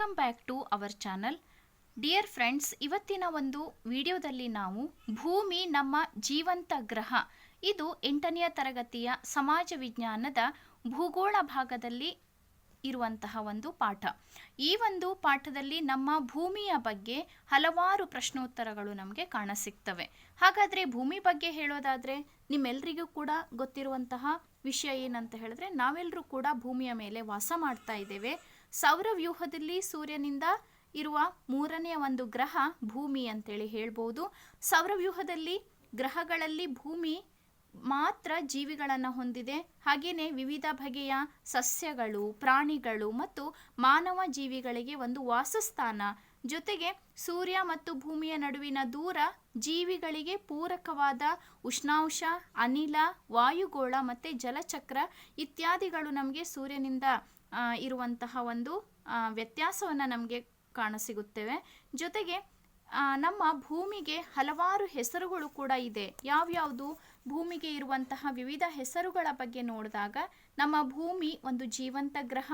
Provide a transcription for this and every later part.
Welcome back to our channel dear friends ಇವತ್ತಿನ ಒಂದು ವಿಡಿಯೋದಲ್ಲಿ ನಾವು ಭೂಮಿ ನಮ್ಮ ಜೀವಂತ ಗ್ರಹ. ಇದು ಎಂಟನೆಯ ತರಗತಿಯ ಸಮಾಜ ವಿಜ್ಞಾನದ ಭೂಗೋಳ ಭಾಗದಲ್ಲಿ ಇರುವಂತಹ ಒಂದು ಪಾಠ. ಈ ಒಂದು ಪಾಠದಲ್ಲಿ ನಮ್ಮ ಭೂಮಿಯ ಬಗ್ಗೆ ಹಲವಾರು ಪ್ರಶ್ನೋತ್ತರಗಳು ನಮಗೆ ಕಾಣಸಿಗ್ತವೆ. ಹಾಗಾದರೆ ಭೂಮಿ ಬಗ್ಗೆ ಹೇಳೋದಾದರೆ ನಿಮ್ಮೆಲ್ಲರಿಗೂ ಕೂಡ ಗೊತ್ತಿರುವಂತಹ ವಿಷಯ ಏನಂತ ಹೇಳಿದ್ರೆ ನಾವೆಲ್ಲರೂ ಕೂಡ ಭೂಮಿಯ ಮೇಲೆ ವಾಸ ಮಾಡ್ತಾ ಇದ್ದೇವೆ. ಸೌರವ್ಯೂಹದಲ್ಲಿ ಸೂರ್ಯನಿಂದ ಇರುವ ಮೂರನೆಯ ಒಂದು ಗ್ರಹ ಭೂಮಿ ಅಂತೇಳಿ ಹೇಳ್ಬೋದು. ಸೌರವ್ಯೂಹದಲ್ಲಿ ಗ್ರಹಗಳಲ್ಲಿ ಭೂಮಿ ಮಾತ್ರ ಜೀವಿಗಳನ್ನು ಹೊಂದಿದೆ. ಹಾಗೆಯೇ ವಿವಿಧ ಬಗೆಯ ಸಸ್ಯಗಳು, ಪ್ರಾಣಿಗಳು ಮತ್ತು ಮಾನವ ಜೀವಿಗಳಿಗೆ ಒಂದು ವಾಸಸ್ಥಾನ. ಜೊತೆಗೆ ಸೂರ್ಯ ಮತ್ತು ಭೂಮಿಯ ನಡುವಿನ ದೂರ ಜೀವಿಗಳಿಗೆ ಪೂರಕವಾದ ಉಷ್ಣಾಂಶ, ಅನಿಲ, ವಾಯುಗೋಳ ಮತ್ತು ಜಲಚಕ್ರ ಇತ್ಯಾದಿಗಳು ನಮಗೆ ಸೂರ್ಯನಿಂದ ಇರುವಂತಹ ಒಂದು ವ್ಯತ್ಯಾಸವನ್ನು ನಮಗೆ ಕಾಣಸಿಗುತ್ತೇವೆ. ಜೊತೆಗೆ ನಮ್ಮ ಭೂಮಿಗೆ ಹಲವಾರು ಹೆಸರುಗಳು ಕೂಡ ಇದೆ. ಯಾವ್ಯಾವುದು? ಭೂಮಿಗೆ ಇರುವಂತಹ ವಿವಿಧ ಹೆಸರುಗಳ ಬಗ್ಗೆ ನೋಡಿದಾಗ, ನಮ್ಮ ಭೂಮಿ ಒಂದು ಜೀವಂತ ಗ್ರಹ,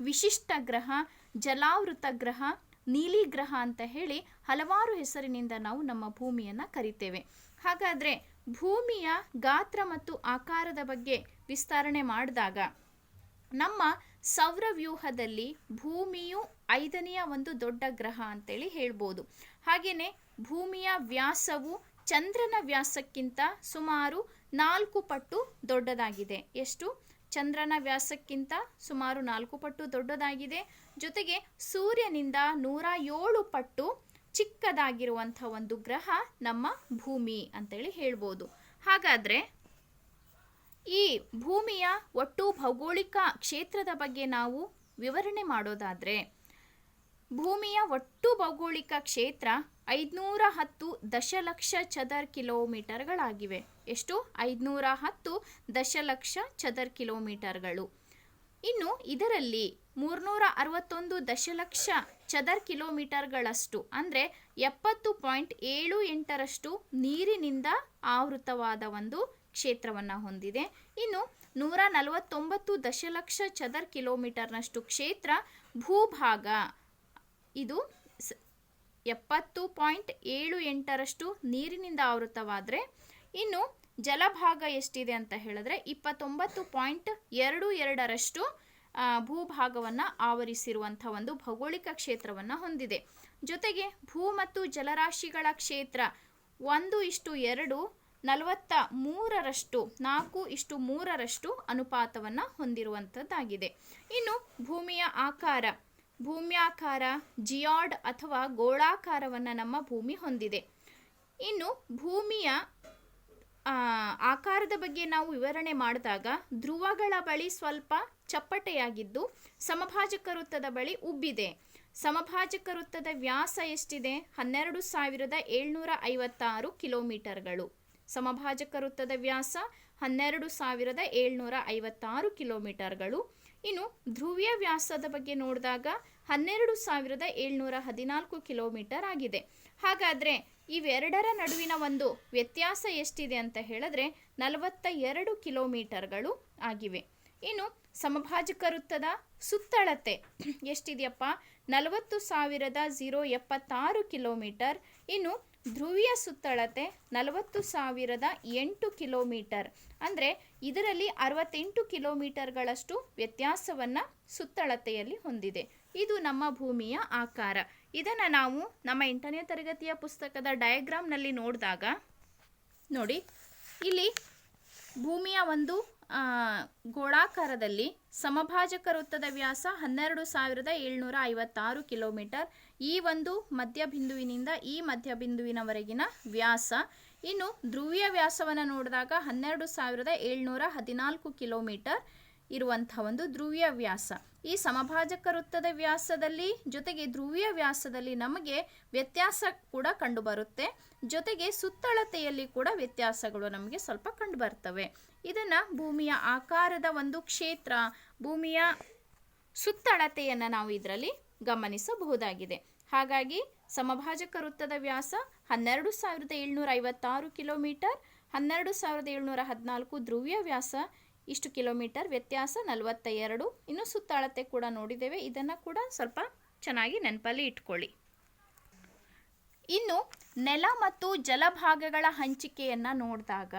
ವಿಶಿಷ್ಟ ಗ್ರಹ, ಜಲಾವೃತ ಗ್ರಹ, ನೀಲಿ ಗ್ರಹ ಅಂತ ಹೇಳಿ ಹಲವಾರು ಹೆಸರಿನಿಂದ ನಾವು ನಮ್ಮ ಭೂಮಿಯನ್ನು ಕರಿತೇವೆ. ಹಾಗಾದರೆ ಭೂಮಿಯ ಗಾತ್ರ ಮತ್ತು ಆಕಾರದ ಬಗ್ಗೆ ವಿಸ್ತರಣೆ ಮಾಡಿದಾಗ, ನಮ್ಮ ಸೌರವ್ಯೂಹದಲ್ಲಿ ಭೂಮಿಯು ಐದನೆಯ ಒಂದು ದೊಡ್ಡ ಗ್ರಹ ಅಂತೇಳಿ ಹೇಳ್ಬೋದು. ಹಾಗೆಯೇ ಭೂಮಿಯ ವ್ಯಾಸವು ಚಂದ್ರನ ವ್ಯಾಸಕ್ಕಿಂತ ಸುಮಾರು ನಾಲ್ಕು ಪಟ್ಟು ದೊಡ್ಡದಾಗಿದೆ. ಎಷ್ಟು? ಚಂದ್ರನ ವ್ಯಾಸಕ್ಕಿಂತ ಸುಮಾರು ನಾಲ್ಕು ಪಟ್ಟು ದೊಡ್ಡದಾಗಿದೆ. ಜೊತೆಗೆ ಸೂರ್ಯನಿಂದ ನೂರ ಏಳು ಪಟ್ಟು ಚಿಕ್ಕದಾಗಿರುವಂಥ ಒಂದು ಗ್ರಹ ನಮ್ಮ ಭೂಮಿ ಅಂತೇಳಿ ಹೇಳ್ಬೋದು. ಹಾಗಾದರೆ ಈ ಭೂಮಿಯ ಒಟ್ಟು ಭೌಗೋಳಿಕ ಕ್ಷೇತ್ರದ ಬಗ್ಗೆ ನಾವು ವಿವರಣೆ ಮಾಡೋದಾದರೆ, ಭೂಮಿಯ ಒಟ್ಟು ಭೌಗೋಳಿಕ ಕ್ಷೇತ್ರ ಐದುನೂರ ಹತ್ತು ದಶಲಕ್ಷ ಚದರ್ ಕಿಲೋಮೀಟರ್ಗಳಾಗಿವೆ. ಎಷ್ಟು? ಐದುನೂರ ಹತ್ತು ದಶಲಕ್ಷ ಚದರ್ ಕಿಲೋಮೀಟರ್ಗಳು. ಇನ್ನು ಇದರಲ್ಲಿ ಮೂರ್ನೂರ ಅರವತ್ತೊಂದು ದಶಲಕ್ಷ ಚದರ್ ಕಿಲೋಮೀಟರ್ಗಳಷ್ಟು, ಅಂದರೆ ಎಪ್ಪತ್ತು ಪಾಯಿಂಟ್ ಏಳು ಎಂಟರಷ್ಟು ನೀರಿನಿಂದ ಆವೃತವಾದ ಒಂದು ಕ್ಷೇತ್ರವನ್ನು ಹೊಂದಿದೆ. ಇನ್ನು ನೂರ ನಲವತ್ತೊಂಬತ್ತು ದಶಲಕ್ಷ ಚದರ್ ಕಿಲೋಮೀಟರ್ನಷ್ಟು ಕ್ಷೇತ್ರ ಭೂಭಾಗ. ಇದು ಎಪ್ಪತ್ತು ಪಾಯಿಂಟ್ ಏಳು ಎಂಟರಷ್ಟು ನೀರಿನಿಂದ ಆವೃತವಾದರೆ ಇನ್ನು ಜಲಭಾಗ ಎಷ್ಟಿದೆ ಅಂತ ಹೇಳಿದ್ರೆ ಇಪ್ಪತ್ತೊಂಬತ್ತು ಪಾಯಿಂಟ್ ಎರಡು ಎರಡರಷ್ಟು ಭೂಭಾಗವನ್ನು ಆವರಿಸಿರುವಂಥ ಒಂದು ಭೌಗೋಳಿಕ ಕ್ಷೇತ್ರವನ್ನು ಹೊಂದಿದೆ. ಜೊತೆಗೆ ಭೂ ಮತ್ತು ಜಲರಾಶಿಗಳ ಕ್ಷೇತ್ರ ಒಂದು ಇಷ್ಟು ಎರಡು ನಲವತ್ತ ಮೂರರಷ್ಟು ನಾಲ್ಕು ಇಷ್ಟು ಮೂರರಷ್ಟು ಅನುಪಾತವನ್ನು ಹೊಂದಿರುವಂಥದ್ದಾಗಿದೆ ಇನ್ನು ಭೂಮಿಯ ಆಕಾರ, ಭೂಮ್ಯಾಕಾರ ಜಿಯಾಡ್ ಅಥವಾ ಗೋಳಾಕಾರವನ್ನು ನಮ್ಮ ಭೂಮಿ ಹೊಂದಿದೆ. ಇನ್ನು ಭೂಮಿಯ ಆಕಾರದ ಬಗ್ಗೆ ನಾವು ವಿವರಣೆ ಮಾಡಿದಾಗ, ಧ್ರುವಗಳ ಬಳಿ ಸ್ವಲ್ಪ ಚಪ್ಪಟೆಯಾಗಿದ್ದು, ಸಮಭಾಜಕ ವೃತ್ತದ ಬಳಿ ಉಬ್ಬಿದೆ. ಸಮಭಾಜಕ ವೃತ್ತದ ವ್ಯಾಸ ಎಷ್ಟಿದೆ? ಹನ್ನೆರಡು ಸಾವಿರದ ಏಳ್ನೂರ ಐವತ್ತಾರು ಕಿಲೋಮೀಟರ್ಗಳು. ಸಮಭಾಜಕ ವೃತ್ತದ ವ್ಯಾಸ ಹನ್ನೆರಡು ಸಾವಿರದ ಏಳ್ನೂರ ಐವತ್ತಾರು ಕಿಲೋಮೀಟರ್ಗಳು. ಇನ್ನು ಧ್ರುವೀಯ ವ್ಯಾಸದ ಬಗ್ಗೆ ನೋಡಿದಾಗ ಹನ್ನೆರಡು ಸಾವಿರದ ಏಳ್ನೂರ ಹದಿನಾಲ್ಕು ಕಿಲೋಮೀಟರ್ ಆಗಿದೆ. ಹಾಗಾದರೆ ಇವೆರಡರ ನಡುವಿನ ಒಂದು ವ್ಯತ್ಯಾಸ ಎಷ್ಟಿದೆ ಅಂತ ಹೇಳಿದ್ರೆ ನಲವತ್ತ ಎರಡು ಕಿಲೋಮೀಟರ್ಗಳು ಆಗಿವೆ. ಇನ್ನು ಸಮಭಾಜಕ ವೃತ್ತದ ಸುತ್ತಳತೆ ಎಷ್ಟಿದೆಯಪ್ಪ? ನಲವತ್ತು ಸಾವಿರದ ಝೀರೋ ಎಪ್ಪತ್ತಾರು ಕಿಲೋಮೀಟರ್. ಇನ್ನು ಧ್ರುವೀಯ ಸುತ್ತಳತೆ ನಲವತ್ತು ಸಾವಿರದ ಎಂಟು ಕಿಲೋಮೀಟರ್. ಅಂದರೆ ಇದರಲ್ಲಿ ಅರವತ್ತೆಂಟು ಕಿಲೋಮೀಟರ್ಗಳಷ್ಟು ವ್ಯತ್ಯಾಸವನ್ನು ಸುತ್ತಳತೆಯಲ್ಲಿ ಹೊಂದಿದೆ. ಇದು ನಮ್ಮ ಭೂಮಿಯ ಆಕಾರ. ಇದನ್ನು ನಾವು ನಮ್ಮ ಎಂಟನೇ ತರಗತಿಯ ಪುಸ್ತಕದ ಡಯಾಗ್ರಾಮ್ನಲ್ಲಿ ನೋಡಿದಾಗ ನೋಡಿ, ಇಲ್ಲಿ ಭೂಮಿಯ ಒಂದು ಗೋಳಾಕಾರದಲ್ಲಿ ಸಮಭಾಜಕ ವೃತ್ತದ ವ್ಯಾಸ ಹನ್ನೆರಡು ಸಾವಿರದ ಏಳ್ನೂರ ಐವತ್ತಾರು ಕಿಲೋಮೀಟರ್. ಈ ಒಂದು ಮಧ್ಯಬಿಂದುವಿನಿಂದ ಈ ಮಧ್ಯಬಿಂದುವಿನವರೆಗಿನ ವ್ಯಾಸ. ಇನ್ನು ಧ್ರುವೀಯ ವ್ಯಾಸವನ್ನು ನೋಡಿದಾಗ ಹನ್ನೆರಡು ಸಾವಿರದ ಏಳ್ನೂರ ಹದಿನಾಲ್ಕು ಕಿಲೋಮೀಟರ್. ಇರುವಂಥ ಒಂದು ಧ್ರುವೀಯ ವ್ಯಾಸ. ಈ ಸಮಭಾಜಕ ವೃತ್ತದ ವ್ಯಾಸದಲ್ಲಿ ಜೊತೆಗೆ ಧ್ರುವೀಯ ವ್ಯಾಸದಲ್ಲಿ ನಮಗೆ ವ್ಯತ್ಯಾಸ ಕೂಡ ಕಂಡುಬರುತ್ತೆ. ಜೊತೆಗೆ ಸುತ್ತಳತೆಯಲ್ಲಿ ಕೂಡ ವ್ಯತ್ಯಾಸಗಳು ನಮಗೆ ಸ್ವಲ್ಪ ಕಂಡುಬರ್ತವೆ. ಇದನ್ನು ಭೂಮಿಯ ಆಕಾರದ ಒಂದು ಕ್ಷೇತ್ರ, ಭೂಮಿಯ ಸುತ್ತಳತೆಯನ್ನು ನಾವು ಇದರಲ್ಲಿ ಗಮನಿಸಬಹುದಾಗಿದೆ. ಹಾಗಾಗಿ ಸಮಭಾಜಕ ವೃತ್ತದ ವ್ಯಾಸ ಹನ್ನೆರಡು ಸಾವಿರದ ಏಳ್ನೂರ ಐವತ್ತಾರು ಕಿಲೋಮೀಟರ್, ಹನ್ನೆರಡು ಸಾವಿರದ ಏಳ್ನೂರ ಹದಿನಾಲ್ಕು ಧ್ರುವೀಯ ವ್ಯಾಸ ಇಷ್ಟು ಕಿಲೋಮೀಟರ್, ವ್ಯತ್ಯಾಸ ನಲವತ್ತ ಎರಡು ಇನ್ನು ಸುತ್ತಾಳತೆ ಕೂಡ ನೋಡಿದ್ದೇವೆ. ಇದನ್ನು ಕೂಡ ಸ್ವಲ್ಪ ಚೆನ್ನಾಗಿ ನೆನಪಲ್ಲಿ ಇಟ್ಕೊಳ್ಳಿ. ಇನ್ನು ನೆಲ ಮತ್ತು ಜಲಭಾಗಗಳ ಹಂಚಿಕೆಯನ್ನು ನೋಡಿದಾಗ,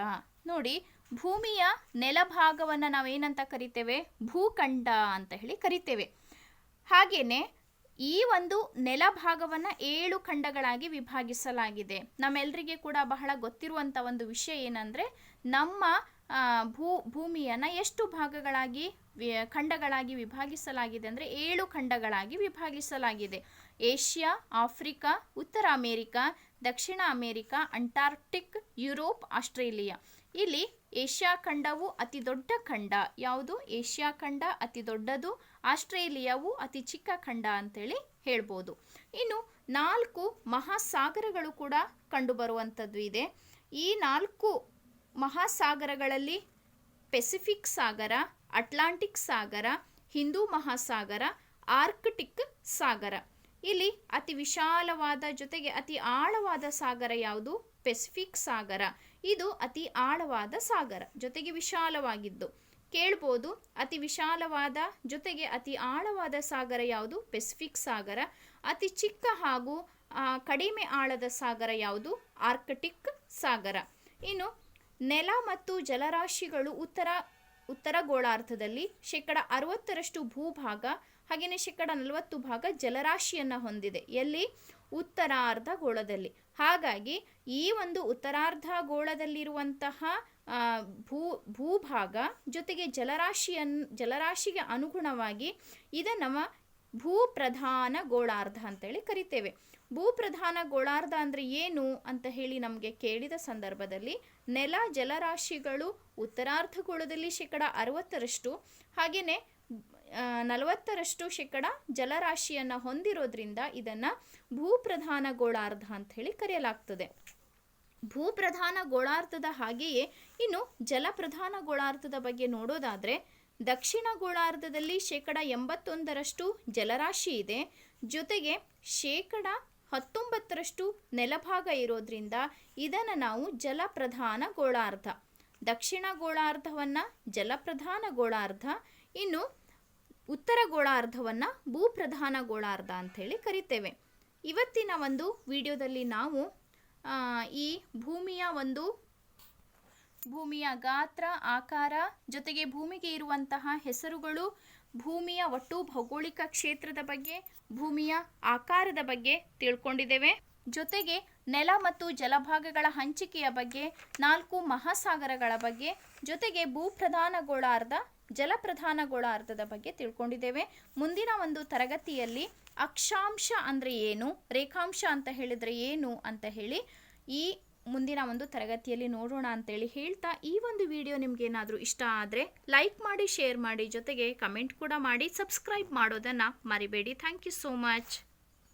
ನೋಡಿ, ಭೂಮಿಯ ನೆಲಭಾಗವನ್ನು ನಾವೇನಂತ ಕರಿತೇವೆ? ಭೂಖಂಡ ಅಂತ ಹೇಳಿ ಕರಿತೇವೆ. ಹಾಗೆಯೇ ಈ ಒಂದು ನೆಲಭಾಗವನ್ನು ಏಳು ಖಂಡಗಳಾಗಿ ವಿಭಾಗಿಸಲಾಗಿದೆ. ನಮ್ಮೆಲ್ಲರಿಗೆ ಕೂಡ ಬಹಳ ಗೊತ್ತಿರುವಂಥ ಒಂದು ವಿಷಯ ಏನಂದರೆ, ನಮ್ಮ ಭೂ, ಭೂಮಿಯನ್ನು ಎಷ್ಟು ಭಾಗಗಳಾಗಿ ಖಂಡಗಳಾಗಿ ವಿಭಾಗಿಸಲಾಗಿದೆ ಅಂದರೆ ಏಳು ಖಂಡಗಳಾಗಿ ವಿಭಾಗಿಸಲಾಗಿದೆ. ಏಷ್ಯಾ, ಆಫ್ರಿಕಾ, ಉತ್ತರ ಅಮೇರಿಕಾ, ದಕ್ಷಿಣ ಅಮೇರಿಕಾ, ಅಂಟಾರ್ಕ್ಟಿಕ್, ಯುರೋಪ್, ಆಸ್ಟ್ರೇಲಿಯಾ. ಇಲ್ಲಿ ಏಷ್ಯಾ ಖಂಡವು ಅತಿ ದೊಡ್ಡ ಖಂಡ. ಯಾವುದು? ಏಷ್ಯಾ ಖಂಡ ಅತಿ ದೊಡ್ಡದು, ಆಸ್ಟ್ರೇಲಿಯಾವು ಅತಿ ಚಿಕ್ಕ ಖಂಡ ಅಂತೇಳಿ ಹೇಳ್ಬೋದು. ಇನ್ನು ನಾಲ್ಕು ಮಹಾಸಾಗರಗಳು ಕೂಡ ಕಂಡುಬರುವಂಥದ್ದು ಇದೆ. ಈ ನಾಲ್ಕು ಮಹಾಸಾಗರಗಳಲ್ಲಿ ಪೆಸಿಫಿಕ್ ಸಾಗರ, ಅಟ್ಲಾಂಟಿಕ್ ಸಾಗರ, ಹಿಂದೂ ಮಹಾಸಾಗರ, ಆರ್ಕ್ಟಿಕ್ ಸಾಗರ. ಇಲ್ಲಿ ಅತಿ ವಿಶಾಲವಾದ ಜೊತೆಗೆ ಅತಿ ಆಳವಾದ ಸಾಗರ ಯಾವುದು? ಪೆಸಿಫಿಕ್ ಸಾಗರ. ಇದು ಅತಿ ಆಳವಾದ ಸಾಗರ, ಜೊತೆಗೆ ವಿಶಾಲವಾಗಿದ್ದು. ಕೇಳ್ಬೋದು, ಅತಿ ವಿಶಾಲವಾದ ಜೊತೆಗೆ ಅತಿ ಆಳವಾದ ಸಾಗರ ಯಾವುದು? ಪೆಸಿಫಿಕ್ ಸಾಗರ. ಅತಿ ಚಿಕ್ಕ ಹಾಗೂ ಕಡಿಮೆ ಆಳದ ಸಾಗರ ಯಾವುದು? ಆರ್ಕಟಿಕ್ ಸಾಗರ. ಇನ್ನು ನೆಲ ಮತ್ತು ಜಲರಾಶಿಗಳು ಉತ್ತರ ಉತ್ತರ ಗೋಳಾರ್ಧದಲ್ಲಿ ಶೇಕಡ ಅರವತ್ತರಷ್ಟು ಭೂಭಾಗ ಹಾಗೆಯೇ ಶೇಕಡ ನಲವತ್ತು ಭಾಗ ಜಲರಾಶಿಯನ್ನು ಹೊಂದಿದೆ. ಎಲ್ಲಿ? ಉತ್ತರಾರ್ಧ ಗೋಳದಲ್ಲಿ. ಹಾಗಾಗಿ ಈ ಒಂದು ಉತ್ತರಾರ್ಧ ಗೋಳದಲ್ಲಿರುವಂತಹ ಭೂ, ಭೂಭಾಗ ಜೊತೆಗೆ ಜಲರಾಶಿಯನ್ನು ಜಲರಾಶಿಗೆ ಅನುಗುಣವಾಗಿ ಇದನ್ನು ಭೂಪ್ರಧಾನ ಗೋಳಾರ್ಧ ಅಂತೇಳಿ ಕರಿತೇವೆ. ಭೂಪ್ರಧಾನ ಗೋಳಾರ್ಧ ಅಂದರೆ ಏನು ಅಂತ ಹೇಳಿ ನಮಗೆ ಕೇಳಿದ ಸಂದರ್ಭದಲ್ಲಿ ನೆಲ ಜಲರಾಶಿಗಳು ಉತ್ತರಾರ್ಧಗೋಳದಲ್ಲಿ ಶೇಕಡ ಅರವತ್ತರಷ್ಟು ಹಾಗೆಯೇ ನಲವತ್ತರಷ್ಟು ಶೇಕಡ ಜಲರಾಶಿಯನ್ನು ಹೊಂದಿರೋದ್ರಿಂದ ಇದನ್ನು ಭೂಪ್ರಧಾನ ಗೋಳಾರ್ಧ ಅಂತ ಹೇಳಿ ಕರೆಯಲಾಗ್ತದೆ. ಭೂಪ್ರಧಾನ ಗೋಳಾರ್ಧದ ಹಾಗೆಯೇ ಇನ್ನು ಜಲಪ್ರಧಾನ ಗೋಳಾರ್ಧದ ಬಗ್ಗೆ ನೋಡೋದಾದರೆ ದಕ್ಷಿಣ ಗೋಳಾರ್ಧದಲ್ಲಿ ಶೇಕಡ ಎಂಬತ್ತೊಂದರಷ್ಟು ಜಲರಾಶಿ ಇದೆ. ಜೊತೆಗೆ ಶೇಕಡ ಹತ್ತೊಂಬತ್ತರಷ್ಟು ನೆಲಭಾಗ ಇರೋದ್ರಿಂದ ಇದನ್ನು ನಾವು ಜಲಪ್ರಧಾನ ಗೋಳಾರ್ಧ. ದಕ್ಷಿಣ ಗೋಳಾರ್ಧವನ್ನು ಜಲಪ್ರಧಾನ ಗೋಳಾರ್ಧ, ಇನ್ನು ಉತ್ತರ ಗೋಳಾರ್ಧವನ್ನು ಭೂಪ್ರಧಾನ ಗೋಳಾರ್ಧ ಅಂಥೇಳಿ ಕರಿತೇವೆ. ಇವತ್ತಿನ ಒಂದು ವಿಡಿಯೋದಲ್ಲಿ ನಾವು ಈ ಭೂಮಿಯ ಒಂದು ಭೂಮಿಯ ಗಾತ್ರ, ಆಕಾರ ಜೊತೆಗೆ ಭೂಮಿಗೆ ಇರುವಂತಹ ಹೆಸರುಗಳು, ಭೂಮಿಯ ಒಟ್ಟು ಭೌಗೋಳಿಕ ಕ್ಷೇತ್ರದ ಬಗ್ಗೆ, ಭೂಮಿಯ ಆಕಾರದ ಬಗ್ಗೆ ತಿಳ್ಕೊಂಡಿದ್ದೇವೆ. ಜೊತೆಗೆ ನೆಲ ಮತ್ತು ಜಲಭಾಗಗಳ ಹಂಚಿಕೆಯ ಬಗ್ಗೆ, ನಾಲ್ಕು ಮಹಾಸಾಗರಗಳ ಬಗ್ಗೆ, ಜೊತೆಗೆ ಭೂಪ್ರಧಾನ ಗೋಳಾರ್ಧ ಜಲಪ್ರಧಾನ ಗೋಳಾರ್ಧದ ಬಗ್ಗೆ ತಿಳ್ಕೊಂಡಿದ್ದೇವೆ. ಮುಂದಿನ ಒಂದು ತರಗತಿಯಲ್ಲಿ ಅಕ್ಷಾಂಶ ಅಂದರೆ ಏನು, ರೇಖಾಂಶ ಅಂತ ಹೇಳಿದರೆ ಏನು ಅಂತ ಹೇಳಿ ಈ ಮುಂದಿನ ಒಂದು ತರಗತಿಯಲ್ಲಿ ನೋಡೋಣ ಅಂತೇಳಿ ಹೇಳ್ತಾ ಈ ಒಂದು ವಿಡಿಯೋ ನಿಮ್ಗೆ ಏನಾದರೂ ಇಷ್ಟ ಆದರೆ ಲೈಕ್ ಮಾಡಿ ಶೇರ್ ಮಾಡಿ, ಜೊತೆಗೆ ಕಮೆಂಟ್ ಕೂಡ ಮಾಡಿ ಸಬ್ಸ್ಕ್ರೈಬ್ ಮಾಡೋದನ್ನು ಮರಿಬೇಡಿ. Thank you so much